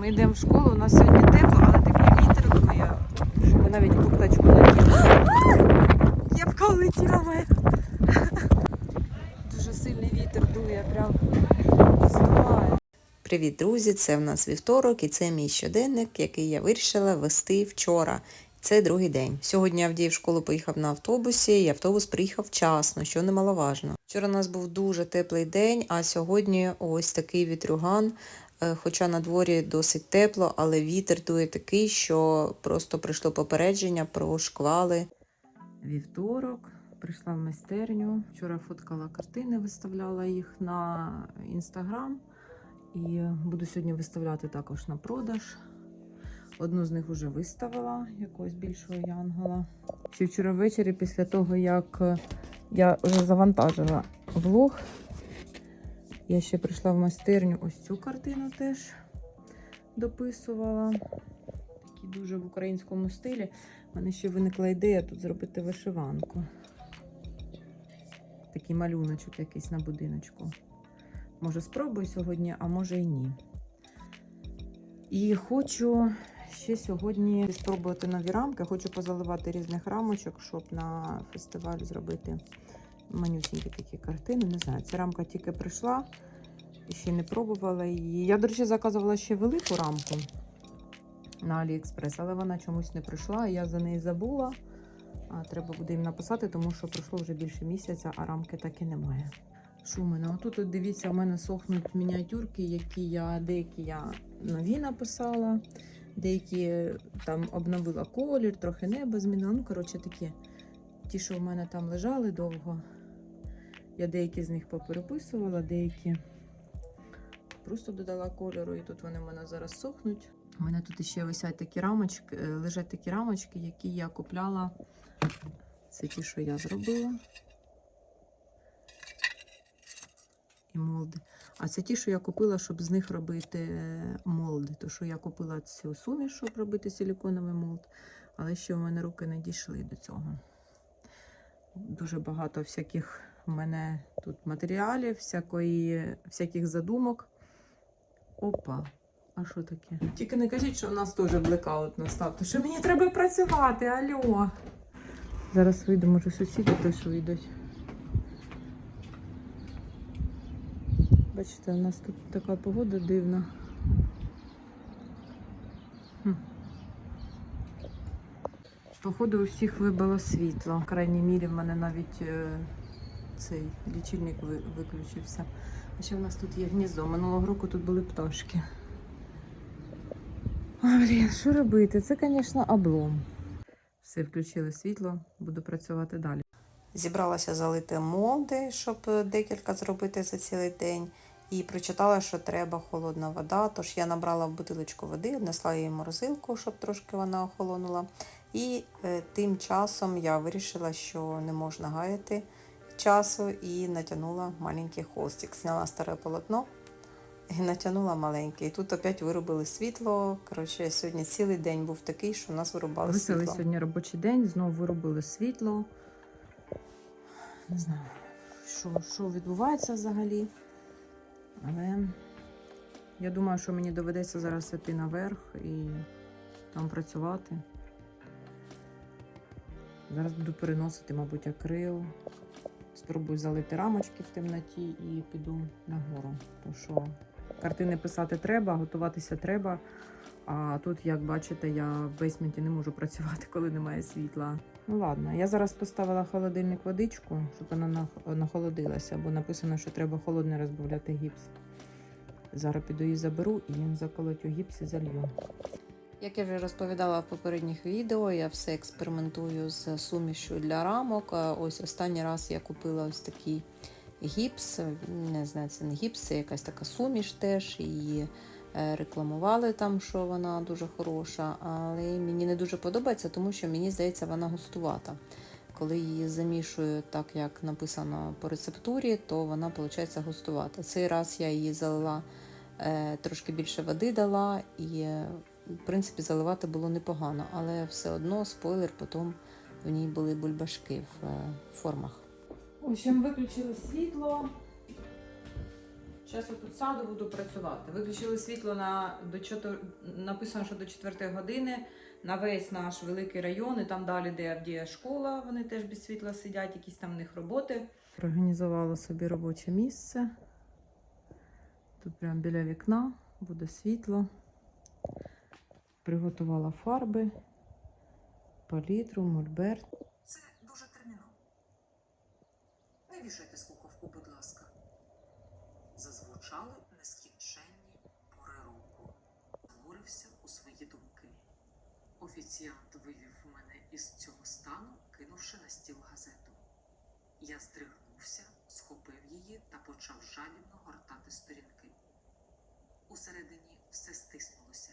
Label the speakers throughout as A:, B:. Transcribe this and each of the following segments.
A: Ми йдемо в школу, у нас сьогодні тепло, але такий вітер ми навіть курточку наділи. Ябка улетіла моя. Дуже сильний вітер дує, прям здуває.
B: Привіт, друзі! Це в нас вівторок і це мій щоденник, який я вирішила вести вчора. Це другий день. Сьогодні Авдій в школу поїхав на автобусі, і автобус приїхав вчасно, що немаловажно. Вчора у нас був дуже теплий день, а сьогодні ось такий вітрюган. Е, Хоча на дворі досить тепло, але вітер дує такий, що просто прийшло попередження про шквали.
A: Вівторок, прийшла в майстерню. Вчора фоткала картини, виставляла їх на інстаграм. І буду сьогодні виставляти також на продаж. Одну з них вже виставила, якогось більшого янгола. Ще вчора ввечері, після того, як е, я вже завантажила влог, я ще прийшла в майстерню ось цю картину теж дописувала. Такий дуже в українському стилі. У мене ще виникла ідея тут зробити вишиванку. Такий малюночок якийсь на будиночку. Може, спробую сьогодні, а може і ні. І хочу ще сьогодні спробувати нові рамки. Хочу позаливати різних рамочок, щоб на фестиваль зробити манюсінькі такі картини. Не знаю, ця рамка тільки прийшла, ще не пробувала її. Я, до речі, заказувала ще велику рамку на Аліекспрес, але вона чомусь не прийшла, я за неї забула. А треба буде їм написати, тому що пройшло вже більше місяця, а рамки так і немає. Що в мене? Отут, от дивіться, у мене сохнуть мініатюрки, які я деякі я нові написала, деякі там обновила колір, трохи небо змінила. Ну, коротше, такі. Ті, що в мене там лежали довго. Я деякі з них попереписувала, деякі просто додала кольору, і тут вони в мене зараз сохнуть. У мене тут ще висять такі рамочки, е, лежать такі рамочки, які я купляла. Це ті, що я зробила. І молди. А це ті, що я купила, щоб з них робити е, молди. То що я купила цю суміш, щоб робити силіконовий молд, але ще в мене руки не дійшли до цього. Дуже багато всяких в мене тут матеріалів, всякої, всяких задумок. Опа. А що таке? Тільки не кажіть, що в нас теж блекаут настав, то що мені треба працювати, алло. Зараз вийду, може сусіди теж вийдуть. Бачите, у нас тут така погода дивна. Хм. Походу, у всіх вибило світло. В крайній мірі в мене навіть е, цей лічильник ви- виключився. А ще в нас тут є гніздо. Минулого року тут були пташки. А, блін, що робити? Це, звісно, облом. Все, включили світло, буду працювати далі.
B: Зібралася залити молди, щоб е, декілька зробити за цілий день. І прочитала, що треба холодна вода. Тож я набрала в бутилочку води, внесла її в морозилку, щоб трошки вона охолонула. І е, тим часом я вирішила, що не можна гаяти часу, і натягнула маленький холстик. Зняла старе полотно і натягнула маленький. І тут опять виробили світло. Коротше, сьогодні цілий день був такий, що в нас вирубали
A: Висели
B: світло.
A: сьогодні робочий день, знову виробили світло. Не знаю, що, що відбувається взагалі. Але я думаю, що мені доведеться зараз йти наверх і там працювати. Зараз буду переносити, мабуть, акрил. Спробую залити рамочки в темноті і піду нагору. Тому що картини писати треба, готуватися треба. А тут, як бачите, я в бейсменті не можу працювати, коли немає світла. Ну ладно, я зараз поставила холодильник водичку, щоб вона нахолодилася, бо написано, що треба холодно розбавляти гіпс. Зараз піду її заберу і заколотю гіпс і залью.
B: Як я вже розповідала в попередніх відео, я все експериментую з сумішю для рамок. Ось останній раз я купила ось такий гіпс. Не знаю, це не гіпс, це якась така суміш теж. Її е, рекламували там, що вона дуже хороша, але мені не дуже подобається, тому що мені здається, вона густувата. Коли її замішую так, як написано по рецептурі, то вона виходить густувата. Цей раз я її залила е, трошки більше води дала і в принципі, заливати було непогано, але все одно спойлер, потім в ній були бульбашки в е, формах.
A: В общем, виключили світло. Зараз я тут сяду, буду працювати. Виключили світло на до чотир... написано, що до 4 години на весь наш великий район, і там далі, де Авдія школа, вони теж без світла сидять, якісь там в них роботи. Організувала собі робоче місце. Тут прямо біля вікна буде світло. Приготувала фарби, палітру, мольберт.
C: Це дуже терміново. Не вішайте слухавку, будь ласка. Зазвучали нескінченні пори року. Занурився у свої думки. Офіціант вивів мене із цього стану, кинувши на стіл газету. Я здригнувся, схопив її та почав жадібно гортати сторінки. Усередині все стиснулося.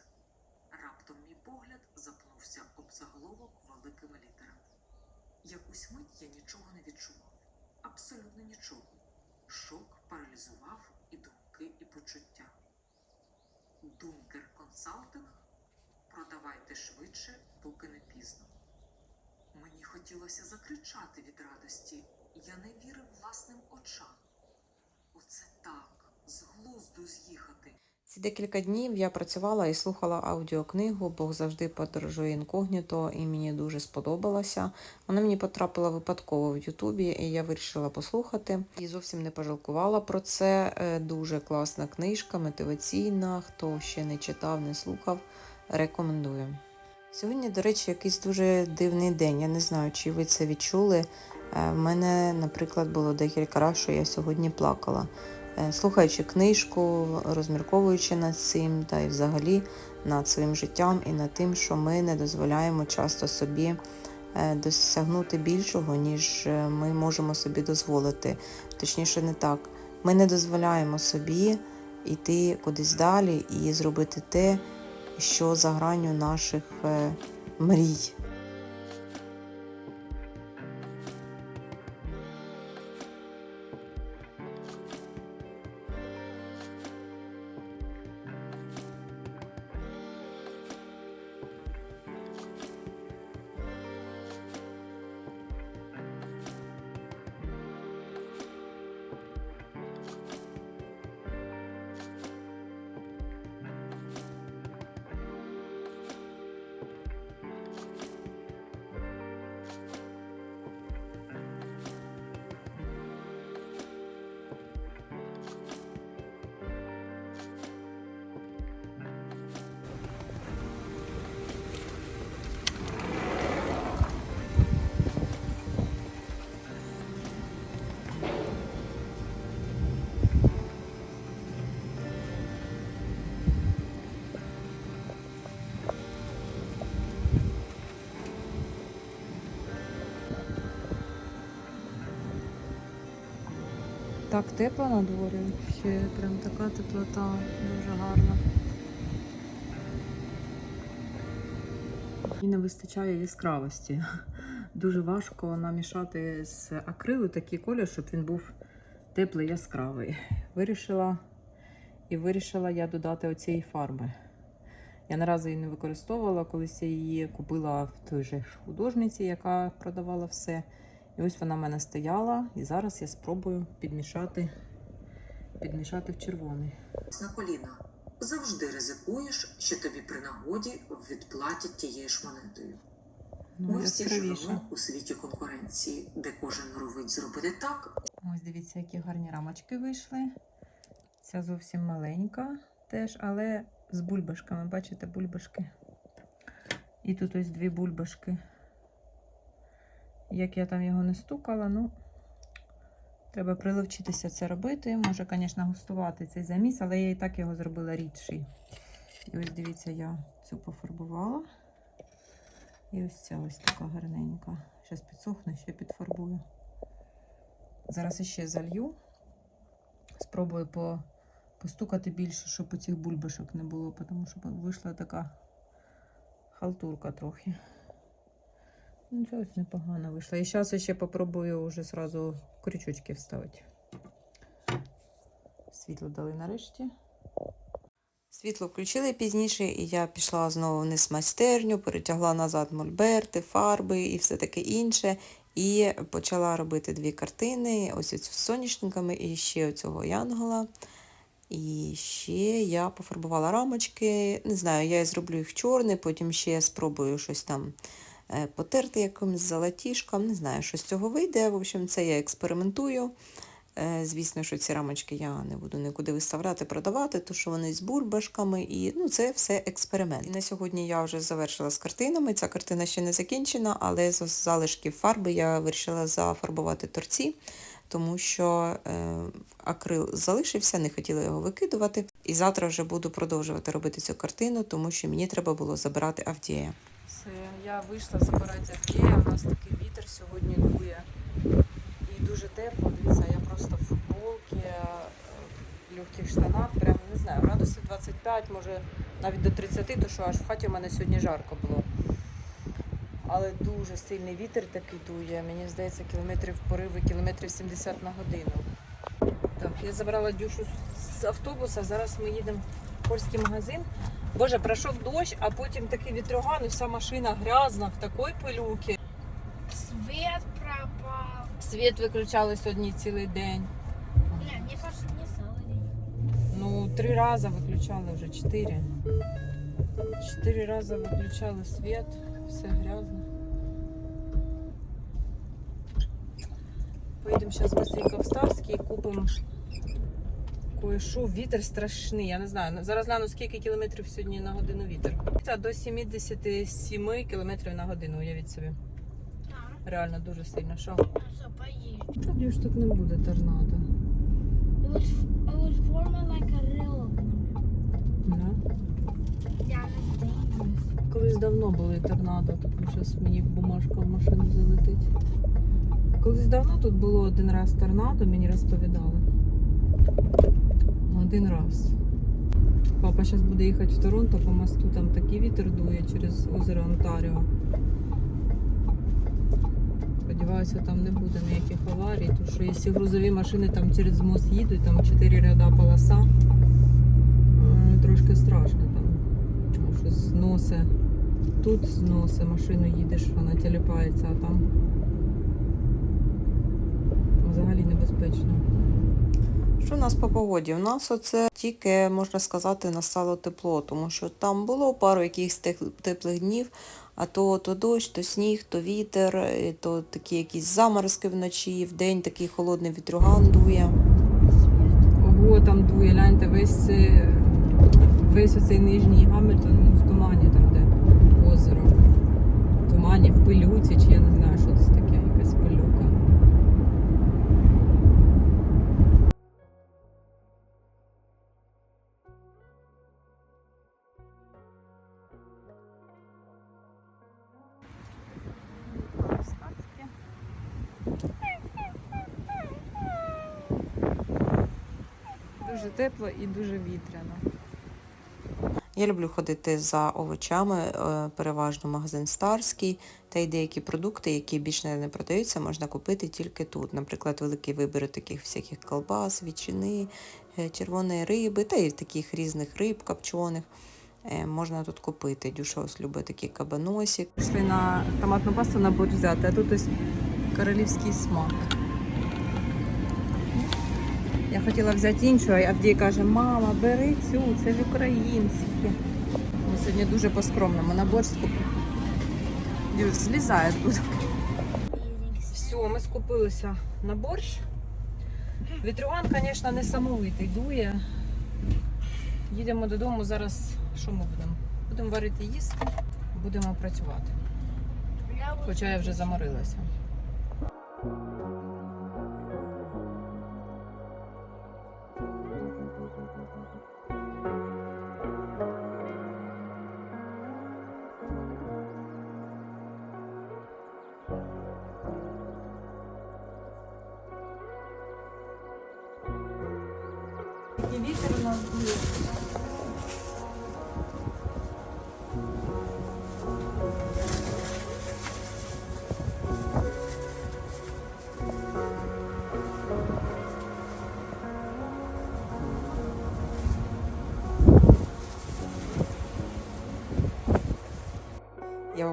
C: Раптом мій погляд запнувся об заголовок великими літерами. Якусь мить я нічого не відчував. Абсолютно нічого. Шок паралізував і думки, і почуття. Дункер консалтинг. Продавайте швидше, поки не пізно. Мені хотілося закричати від радості. Я не вірив власним очам. Оце так.
B: Ці декілька днів я працювала і слухала аудіокнигу Бог завжди подорожує інкогніто, і мені дуже сподобалася. Вона мені потрапила випадково в Ютубі, і я вирішила послухати. І зовсім не пожалкувала про це. Е, Дуже класна книжка, мотиваційна. Хто ще не читав, не слухав, рекомендую. Сьогодні, до речі, якийсь дуже дивний день. Я не знаю, чи ви це відчули. Е, В мене, наприклад, було декілька разів, що я сьогодні плакала. Е, Слухаючи книжку, розмірковуючи над цим та й взагалі над своїм життям і над тим, що ми не дозволяємо часто собі е, досягнути більшого, ніж е, ми можемо собі дозволити. Точніше, не так. Ми не дозволяємо собі йти кудись далі і зробити те, що за гранню наших мрій.
A: Так тепло на дворі, ще прям така теплота, дуже гарна. І не вистачає яскравості. Дуже важко намішати з акрилу такий колір, щоб він був теплий яскравий. Вирішила і вирішила я додати оцієї фарби. Я наразі її не використовувала, колись я її купила в той же художниці, яка продавала все. І ось вона в мене стояла, і зараз я спробую підмішати, підмішати в червоний.
C: на коліна. Завжди ризикуєш, що тобі при нагоді відплатять тією ж монетою.
A: Ну,
C: Ми всі живемо у світі конкуренції, де кожен робить зробити так,
A: Ось дивіться, які гарні рамочки вийшли. Ця зовсім маленька теж, але з бульбашками. Бачите, бульбашки. І тут ось дві бульбашки. Як я там його не стукала, ну треба приловчитися це робити. Може, звісно, густувати цей заміс, але я і так його зробила рідший. І ось дивіться, я цю пофарбувала. І ось ця ось така гарненька. Зараз підсохне, ще підфарбую. Зараз іще залью. Спробую по, постукати більше, щоб у цих бульбашок не було, тому що вийшла така халтурка трохи. Ну, це ось непогано вийшло. І зараз ще попробую вже зразу крючочки вставити. Світло дали нарешті.
B: Світло включили пізніше, і я пішла знову вниз в майстерню, перетягла назад мольберти, фарби і все таке інше. І почала робити дві картини: ось з соняшниками і ще оцього янгола. І ще я пофарбувала рамочки. Не знаю, я зроблю їх чорні, потім ще спробую щось там потерти якимось золотішком. Не знаю, що з цього вийде. В общем, це я експериментую. Е, Звісно, що ці рамочки я не буду нікуди виставляти, продавати, тому що вони з бурбашками, і ну, це все експеримент. І на сьогодні я вже завершила з картинами. Ця картина ще не закінчена, але з залишків фарби я вирішила зафарбувати торці, тому що е, акрил залишився, не хотіла його викидувати. І завтра вже буду продовжувати робити цю картину, тому що мені треба було забирати Авдія.
A: Все, я вийшла забирати Авдія. У нас такий вітер сьогодні дує. І дуже тепло. Дивіться, я просто в футболці, е, в легких штанах, прям не знаю, градусів 25, може навіть до 30, то що аж в хаті у мене сьогодні жарко було. Але дуже сильний вітер такий дує. Мені здається, кілометрів пориви, кілометрів 70 на годину. Так, я забрала Дюшу з автобуса. Зараз ми їдемо в польський магазин. Боже, пройшов дощ, а потім такий вітроган, і вся машина грязна, в такій пилюки.
D: Свет пропал.
A: Світ виключали сьогодні цілий день.
D: Не, мне кажется, не целый день.
A: Ну, три рази виключали вже, чотири. Чотири рази виключали світ, все грязно. Поїдемо зараз быстренько в Ставський і купимо кое-що. Вітер страшний, я не знаю. Зараз гляну, скільки кілометрів сьогодні на годину вітер. До 77 кілометрів на годину, уявіть собі. Реально дуже сильно. Що?
D: ну.
A: Тоді ж тут не буде торнадо.
D: Dangerous.
A: Колись давно були торнадо, тому зараз мені бумажка в машину залетить. Колись давно тут було один раз торнадо, мені розповідали. Один раз. Папа зараз буде їхати в Торонто по мосту, там такий вітер дує через озеро Онтаріо. Сподіваюся, там не буде ніяких аварій, тому що якщо грузові машини там через мост їдуть, там чотири ряда полоса, е, трошки страшно там. Тому що зноси. Тут зноси, машину їдеш, вона тіліпається, а там взагалі небезпечно.
B: Що у нас по погоді? У нас оце тільки, можна сказати, настало тепло, тому що там було пару якихось теплих днів, а то, то дощ, то сніг, то вітер, то такі якісь заморозки вночі, в день такий холодний вітрюган дує.
A: Ого, там дує, гляньте, весь, е, весь оцей нижній Гамильтон в тумані, там де озеро. В тумані, в пилюці, чи я не знаю, Дуже тепло і дуже вітряно.
B: Я люблю ходити за овочами, е, переважно магазин Старський, та й деякі продукти, які більше не продаються, можна купити тільки тут. Наприклад, великий вибір таких всяких колбас, ветчини, е, червоної риби, та й таких різних риб копчених. е, Можна тут купити. Дюша ось любить такий кабаносик.
A: Пішли на томатну пасту на борщ взяти, а тут ось королівський смак. Я хотіла взяти іншу, а Авдій каже, мама, бери цю, це ж українське. Ми сьогодні дуже по-скромному на борщ скупили. Дюш, злізає тут. Все, ми скупилися на борщ. Вітрюган, звісно, не самовитий дує. Їдемо додому. Зараз що ми будемо? Будемо варити їсти, будемо працювати. Хоча я вже заморилася.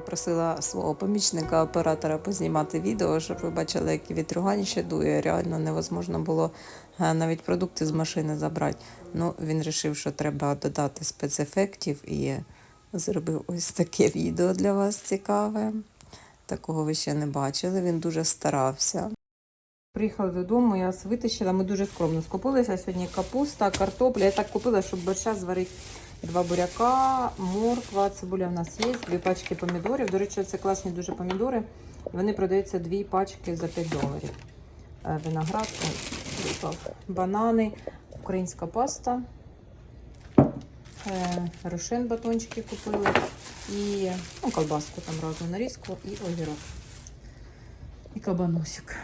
B: Я попросила свого помічника оператора познімати відео, щоб ви бачили, як вітрюгань ще дує. Реально невозможно було е, навіть продукти з машини забрати. Ну, він вирішив, що треба додати спецефектів і зробив ось таке відео для вас цікаве. Такого ви ще не бачили. Він дуже старався.
A: Приїхали додому, я витащила. Ми дуже скромно скупилися. Сьогодні капуста, картопля. Я так купила, щоб борща зварити два буряка, морква, цибуля в нас є, дві пачки помідорів. До речі, це класні дуже помідори. Вони продаються дві пачки за 5 доларів. Е, Виноград, банани, українська паста. Е, Рошен батончики купили. І ну, колбаску там разну нарізку і огірок. І кабаносик.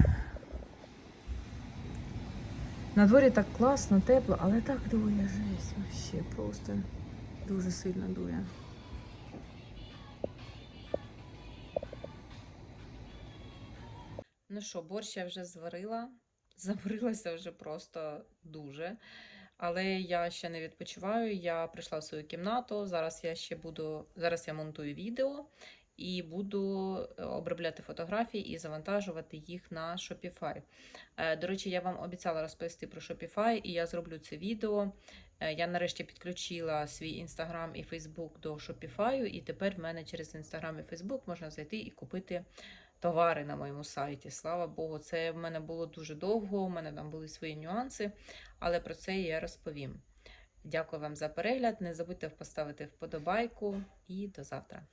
A: На дворі так класно, тепло, але так дує жесть. Вообще просто дуже сильно дує.
B: Ну що, борщ я вже зварила. Заварилася вже просто дуже. Але я ще не відпочиваю. Я прийшла в свою кімнату. Зараз я ще буду. Зараз я монтую відео і буду е, обробляти фотографії і завантажувати їх на Shopify. Е, До речі, я вам обіцяла розповісти про Shopify, і я зроблю це відео. Е, Я нарешті підключила свій Instagram і Facebook до Shopify, і тепер в мене через Instagram і Facebook можна зайти і купити товари на моєму сайті. Слава Богу, це в мене було дуже довго, у мене там були свої нюанси, але про це я розповім. Дякую вам за перегляд. Не забудьте поставити вподобайку і до завтра.